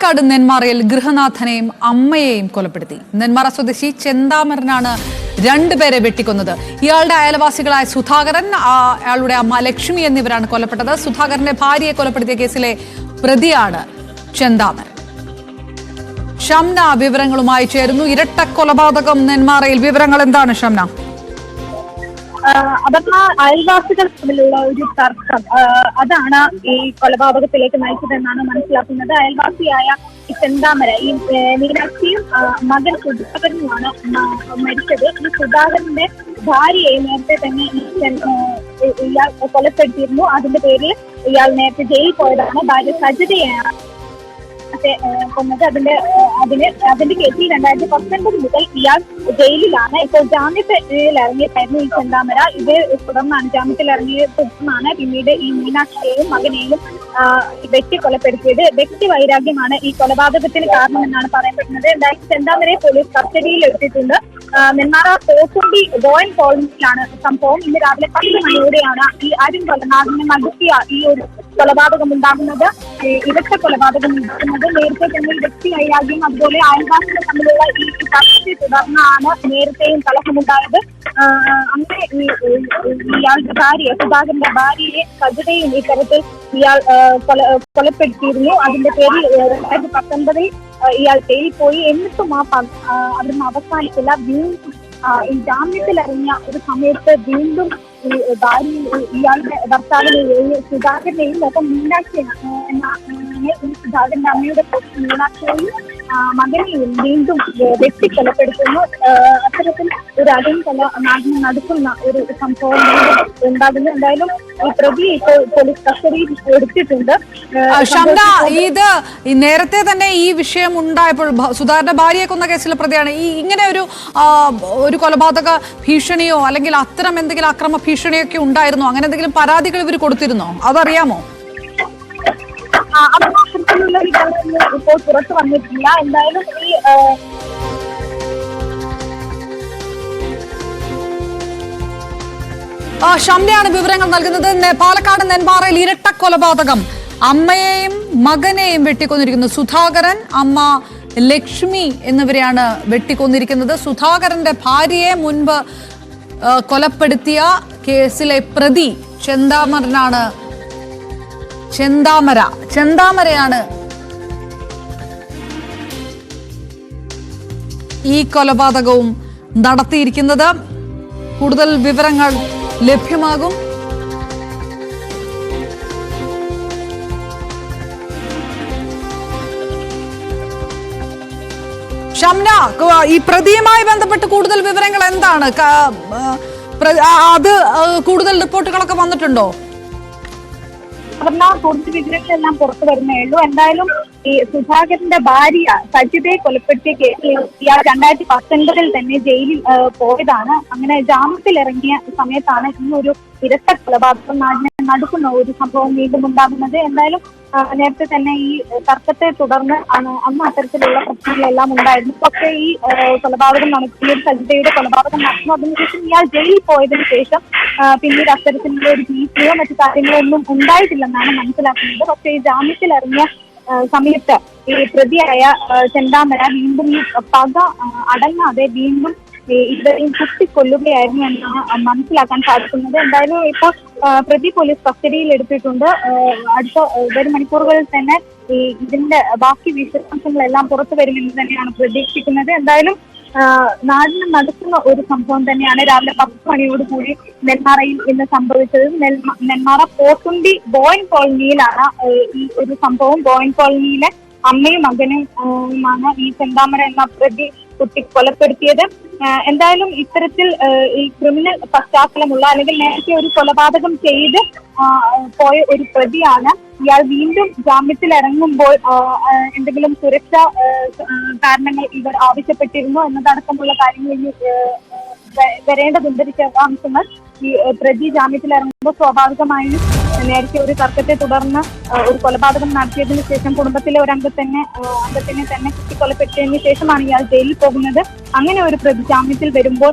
പാലക്കാട് നെന്മാറയിൽ ഗൃഹനാഥനെയും അമ്മയെയും കൊലപ്പെടുത്തി. നെന്മാറ സ്വദേശി ചെന്താമരനാണ് രണ്ടുപേരെ വെട്ടിക്കൊന്നത്. ഇയാളുടെ അയൽവാസികളായ സുധാകരൻ അയാളുടെ അമ്മ ലക്ഷ്മി എന്നിവരാണ് കൊല്ലപ്പെട്ടത് സുധാകരന്റെ ഭാര്യയെ കൊലപ്പെടുത്തിയ കേസിലെ പ്രതിയാണ് ചെന്താമരൻ. ഷംന വിവരങ്ങളുമായി ചേരുന്നു. ഇരട്ട കൊലപാതകം നെന്മാറയിൽ. വിവരങ്ങൾ എന്താണ് ഷംന? അപർണ അയൽവാസികൾ തമ്മിലുള്ള ഒരു തർക്കം. അതാണ് ഈ കൊലപാതകത്തിലേക്ക് നയിച്ചതെന്നാണ് മനസ്സിലാക്കുന്നത്. അയൽവാസിയായ ചെന്താമര ഈ മീനാക്ഷിയും മകൻ സുധാകരനുമാണ് മരിച്ചത്. ഈ സുധാകരന്റെ ഭാര്യയെ നേരത്തെ തന്നെ ഇയാൾ കൊലപ്പെടുത്തിയിരുന്നു. അതിന്റെ പേരിൽ ഇയാൾ നേരത്തെ ജയിലിൽ പോയതാണ്. ഭാര്യ സജിതയാണ് കൊന്നത് അതിന്റെ അതിന് അതിന്റെ കേസിൽ രണ്ടായിരത്തി പത്തൊൻപത് മുതൽ ഇയാൾ ജയിലിലാണ്. ഇപ്പോൾ ജാമ്യത്തിൽ ഇറങ്ങിയതായിരുന്നു ഈ ചെന്താമര. ഇത് തുടർന്നാണ് ജാമ്യത്തിൽ ഇറങ്ങിയ തുടർന്നാണ് പിന്നീട് ഈ മീനാക്ഷിയെയും മകനെയും വെട്ടി കൊലപ്പെടുത്തിയത്. വ്യക്തി വൈരാഗ്യമാണ് ഈ കൊലപാതകത്തിന് കാരണമെന്നാണ് പറയപ്പെടുന്നത്. എന്തായാലും ചെന്താമരയെ പോലീസ് കസ്റ്റഡിയിൽ എടുത്തിട്ടുണ്ട്. നെന്മാറ തോക്കുണ്ടി ഗോയൻ കോളനിയിലാണ് സംഭവം. ഇന്ന് രാവിലെ പത്ത് മണിയോടെയാണ് ഈ അരുൺ കൊലനാഥിനെ നടത്തിയ ഈ ഒരു കൊലപാതകം ഉണ്ടാകുന്നത് ഇരട്ട കൊലപാതകം ഉണ്ടാകുന്നത് നേരത്തെ തന്നെ വ്യക്തി വൈരാഗ്യം അതുപോലെ അയൽവാസികൾ തമ്മിലുള്ള ഈ ചർച്ചയെ തുടർന്നാണ് നേരത്തെയും കലഹമുണ്ടായത്. അങ്ങനെ ഇയാളുടെ ഭാര്യ സുധാകരന്റെ ഭാര്യയെ സജിതയും ഇത്തരത്തിൽ ഇയാൾ കൊല കൊലപ്പെടുത്തിയിരുന്നു. അതിന്റെ പേരിൽ രണ്ടായിരത്തി പത്തൊൻപതിൽ ഇയാൾ ജയിലിൽ പോയി. എന്നിട്ടും ആ അവിടുന്ന് അവസാനിച്ചില്ല വീണ്ടും ഈ ഈ ജാമ്യത്തിലിറങ്ങിയ ഒരു സമയത്ത് വീണ്ടും ഈ ഇയാളുടെ ഭർത്താവിനെയും സുധാകരനെയും ഒപ്പം മീനാക്ഷി എന്ന ഈ സുധാകരന്റെ അമ്മയുടെ മീനാക്ഷിയെയും മകനെയും വീണ്ടും വെട്ടി കൊലപ്പെടുത്തുന്നു അത്തരത്തിൽ ഒരു അകം കൊല നടക്കുന്ന ഒരു സംഭവം ഉണ്ടാകുന്നു എന്തായാലും ഈ പോലീസ് കസ്റ്റഡിയിൽ എടുത്തിട്ടുണ്ട് ഷംന ഇത് നേരത്തെ തന്നെ ഈ വിഷയം ഉണ്ടായപ്പോൾ സുധാരണ സുധാകരന്റെ ഭാര്യയെ കൊന്ന കേസിലെ പ്രതിയാണ് ഈ ഇങ്ങനെ ഒരു ഒരു കൊലപാതക ഭീഷണിയോ അല്ലെങ്കിൽ അത്തരം എന്തെങ്കിലും അക്രമ ഭീഷണിയോ ഒക്കെ ഉണ്ടായിരുന്നോ അങ്ങനെ എന്തെങ്കിലും പരാതികൾ ഇവർ കൊടുത്തിരുന്നോ അതറിയാമോ ഇപ്പോൾ പുറത്തു വന്നിട്ടില്ല എന്തായാലും ഈ ഷംനയാണ് വിവരങ്ങൾ നൽകുന്നത്. പാലക്കാട് നെന്മാറയിൽ ഇരട്ട കൊലപാതകം. അമ്മയെയും മകനെയും വെട്ടിക്കൊന്നിരിക്കുന്നു. സുധാകരൻ അമ്മ ലക്ഷ്മി എന്നിവരെയാണ് വെട്ടിക്കൊന്നിരിക്കുന്നത്. സുധാകരന്റെ ഭാര്യയെ മുൻപ് കൊലപ്പെടുത്തിയ കേസിലെ പ്രതി ചെന്താമരനാണ്. ചെന്താമര. ചെന്താമരയാണ് ഈ കൊലപാതകവും നടത്തിയിരിക്കുന്നത്. കൂടുതൽ വിവരങ്ങൾ ലഭ്യമാകും. ഷംന ഈ പ്രതിയുമായി ബന്ധപ്പെട്ട് കൂടുതൽ വിവരങ്ങൾ എന്താണ്? അത് കൂടുതൽ റിപ്പോർട്ടുകളൊക്കെ വന്നിട്ടുണ്ടോ? കൂടുതൽ വിവരങ്ങളെല്ലാം പുറത്തു വരുന്നേ ഉള്ളൂ. എന്തായാലും ഈ സുധാകരന്റെ ഭാര്യ സജിതയെ കൊലപ്പെടുത്തിയ കേസിൽ ഇയാൾ രണ്ടായിരത്തി പത്തൊൻപതിൽ തന്നെ ജയിലിൽ പോയതാണ്. അങ്ങനെ ജാമ്യത്തിൽ ഇറങ്ങിയ സമയത്താണ് ഈ ഒരു ഇരട്ട കൊലപാതകം നാടിനെ നടക്കുന്ന ഒരു സംഭവം വീണ്ടും ഉണ്ടാകുന്നത്. എന്തായാലും നേരത്തെ തന്നെ ഈ തർക്കത്തെ തുടർന്ന് ആണ് അന്ന് അത്തരത്തിലുള്ള പ്രശ്നങ്ങളെല്ലാം ഉണ്ടായിരുന്നു. പക്ഷേ ഈ കൊലപാതകം നടത്തിയ സജിതയുടെ കൊലപാതകം നടന്നു. അതിനുശേഷം ഇയാൾ ജയിലിൽ പോയതിനു ശേഷം പിന്നീട് അത്തരത്തിലുള്ള ഒരു ഭീഷണിയോ മറ്റു കാര്യങ്ങളോ ഒന്നും ഉണ്ടായിട്ടില്ലെന്നാണ് മനസ്സിലാക്കുന്നത്. പക്ഷേ ഈ ജാമ്യത്തിൽ ഇറങ്ങിയ സമയത്ത് ഈ പ്രതിയായ ചെന്താമര വീണ്ടും ഈ പക അടങ്ങാതെ വീണ്ടും ഇവരെയും കുത്തിക്കൊല്ലുകയായിരുന്നു എന്നാണ് മനസ്സിലാക്കാൻ സാധിക്കുന്നത്. എന്തായാലും ഇപ്പോൾ പ്രതി പോലീസ് കസ്റ്റഡിയിൽ എടുത്തിട്ടുണ്ട്. അടുത്ത വരും മണിക്കൂറുകളിൽ തന്നെ ഈ ഇതിന്റെ ബാക്കി വിശദാംശങ്ങളെല്ലാം പുറത്തു വരുമെന്ന് തന്നെയാണ് പ്രതീക്ഷിക്കുന്നത്. എന്തായാലും നാടിന് നടക്കുന്ന ഒരു സംഭവം തന്നെയാണ് രാവിലെ പത്ത് മണിയോട് കൂടി നെന്മാറയിൽ ഇന്ന് സംഭവിച്ചത്. നെന്മാറ പോത്തുണ്ടി ബോയൻ കോളനിയിലാണ് ഈ ഒരു സംഭവം. ബോയൻ കോളനിയിലെ അമ്മയും മകനും ഈ ചെന്താമര എന്ന പ്രതി കുട്ടി കൊലപ്പെടുത്തിയത്. എന്തായാലും ഇത്തരത്തിൽ ഈ ക്രിമിനൽ പശ്ചാത്തലമുള്ള അല്ലെങ്കിൽ നേരത്തെ ഒരു കൊലപാതകം ചെയ്ത് പോയ ഒരു പ്രതിയാണ്. ഇയാൾ വീണ്ടും ജാമ്യത്തിൽ ഇറങ്ങുമ്പോൾ എന്തെങ്കിലും സുരക്ഷാ കാരണങ്ങൾ ഇവർ ആവശ്യപ്പെട്ടിരുന്നു എന്നതടക്കമുള്ള കാര്യങ്ങൾ വരേണ്ടതുണ്ട് വിശദാംശങ്ങൾ ഈ പ്രതി ജാമ്യത്തിൽ ഇറങ്ങുമ്പോൾ സ്വാഭാവികമായും നേരത്തെ ഒരു തർക്കത്തെ തുടർന്ന് ഒരു കൊലപാതകം നടത്തിയതിനു ശേഷം കുടുംബത്തിലെ ഒരു അംഗത്തിനെ ആ, അംഗത്തിനെ തന്നെ കുത്തിക്കൊലപ്പെട്ടതിന് ശേഷമാണ് ഇയാൾ ജയിലിൽ പോകുന്നത്. അങ്ങനെ ഒരു പ്രതി ജാമ്യത്തിൽ വരുമ്പോൾ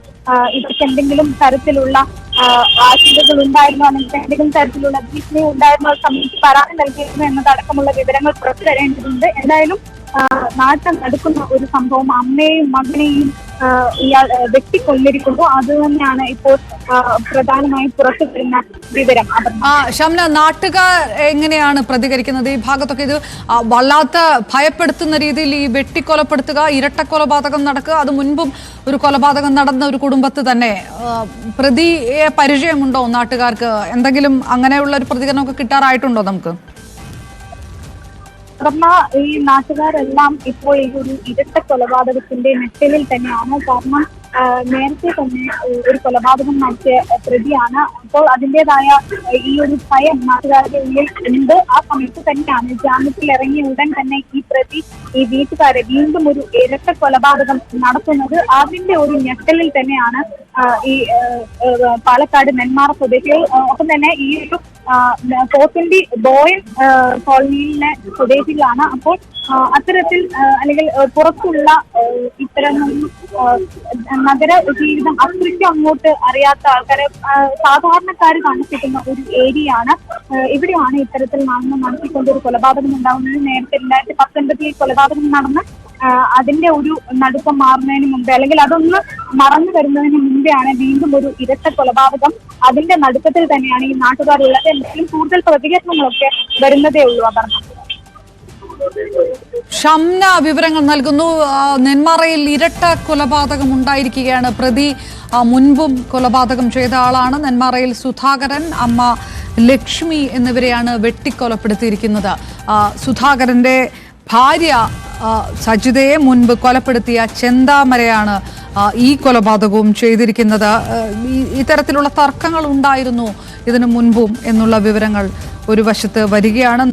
ഇവർക്ക് എന്തെങ്കിലും തരത്തിലുള്ള ആശങ്കകൾ ഉണ്ടായിരുന്നോ? അല്ലെങ്കിൽ എന്തെങ്കിലും തരത്തിലുള്ള ഭീഷണി ഉണ്ടായിരുന്നോ? സമയത്ത് പരാതി നൽകിയിരുന്നു എന്നതടക്കമുള്ള വിവരങ്ങൾ പുറത്തു വരേണ്ടതുണ്ട് എന്തായാലും നാട്ടിൽ നടക്കുന്ന ഒരു സംഭവം അമ്മയെയും മകനെയും ഇയാൾ വെട്ടിക്കൊന്നിരിക്കുന്നു അത് തന്നെയാണ് ഇപ്പോൾ പ്രധാനമായും പുറത്തു വരുന്ന വിവരം. ഷംന നാട്ടുകാർ എങ്ങനെയാണ് പ്രതികരിക്കുന്നത്? ഈ ഭാഗത്തൊക്കെ ഇത് വല്ലാത്ത ഭയപ്പെടുത്തുന്ന രീതിയിൽ ഈ വെട്ടിക്കൊലപ്പെടുത്തുക ഇരട്ട കൊലപാതകം നടക്കുക അത് മുൻപും ഒരു കൊലപാതകം നടന്ന ഒരു കുടുംബത്ത് തന്നെ പ്രതിയെ പരിചയമുണ്ടോ നാട്ടുകാർക്ക്? എന്തെങ്കിലും അങ്ങനെയുള്ള ഒരു പ്രതികരണമൊക്കെ കിട്ടാറായിട്ടുണ്ടോ നമുക്ക്? പറഞ്ഞ ഈ നാട്ടുകാരെല്ലാം ഇപ്പോൾ ഈ ഒരു ഇരട്ട കൊലപാതകത്തിന്റെ നെറ്റലിൽ തന്നെയാണ്. കാരണം നേരത്തെ തന്നെ ഒരു കൊലപാതകം നടത്തിയ പ്രതിയാണ് അപ്പോൾ അതിന്റെതായ ഈ ഒരു ഭയം നാട്ടുകാരുടെ ഉള്ളിൽ ഉണ്ട്. ആ സമയത്ത് തന്നെയാണ് ജാമ്യത്തിൽ ഇറങ്ങിയ ഉടൻ തന്നെ ഈ പ്രതി ഈ വീട്ടുകാരെ വീണ്ടും ഒരു ഇരട്ട കൊലപാതകം നടത്തുന്നത്. അതിന്റെ ഒരു ഞെട്ടലിൽ തന്നെയാണ് ഈ പാലക്കാട് നെന്മാറ സ്വദേശികൾ ഒപ്പം തന്നെ ഈ ഒരു പോത്തിന്റെ ബോയൻ കോളനിയിലെ സ്വദേശികളാണ്. അപ്പോൾ അത്തരത്തിൽ അല്ലെങ്കിൽ പുറത്തുള്ള ഇത്തരം നഗര ജീവിതം അത്രയ്ക്കും അങ്ങോട്ട് അറിയാത്ത ആൾക്കാരെ സാധാരണക്കാർ താമസിക്കുന്ന ഒരു ഏരിയ ആണ് ഇവിടെയാണ് ഇത്തരത്തിൽ നടന്ന് നടത്തിക്കൊണ്ട് ഒരു കൊലപാതകം ഉണ്ടാകുന്നത്. നേരത്തെ രണ്ടായിരത്തി പത്തൊൻപതിൽ കൊലപാതകം നടന്ന് അതിന്റെ ഒരു നടുക്കം മാറുന്നതിന് മുമ്പേ അല്ലെങ്കിൽ അതൊന്ന് മറന്നു വരുന്നതിന് മുമ്പെയാണ് വീണ്ടും ഒരു ഇരട്ട കൊലപാതകം അതിന്റെ നടുക്കത്തിൽ തന്നെയാണ് ഈ നാട്ടുകാരുള്ളത് എന്തെങ്കിലും കൂടുതൽ പ്രതികരണങ്ങളൊക്കെ വരുന്നതേ ഉള്ളൂ അപർണ ഷംന വിവരങ്ങൾ നൽകുന്നു. നെന്മാറയിൽ ഇരട്ട കൊലപാതകം ഉണ്ടായിരിക്കുകയാണ്. പ്രതി മുൻപും കൊലപാതകം ചെയ്ത ആളാണ്. നെന്മാറയിൽ സുധാകരൻ അമ്മ ലക്ഷ്മി എന്നിവരെയാണ് വെട്ടിക്കൊലപ്പെടുത്തിയിരിക്കുന്നത്. സുധാകരന്റെ ഭാര്യ സജിതയെ മുൻപ് കൊലപ്പെടുത്തിയ ചെന്താമരയാണ് ഈ കൊലപാതകവും ചെയ്തിരിക്കുന്നത്. ഇത്തരത്തിലുള്ള തർക്കങ്ങൾ ഉണ്ടായിരുന്നു ഇതിനു മുൻപും എന്നുള്ള വിവരങ്ങൾ ഒരു വശത്ത് വരികയാണ്.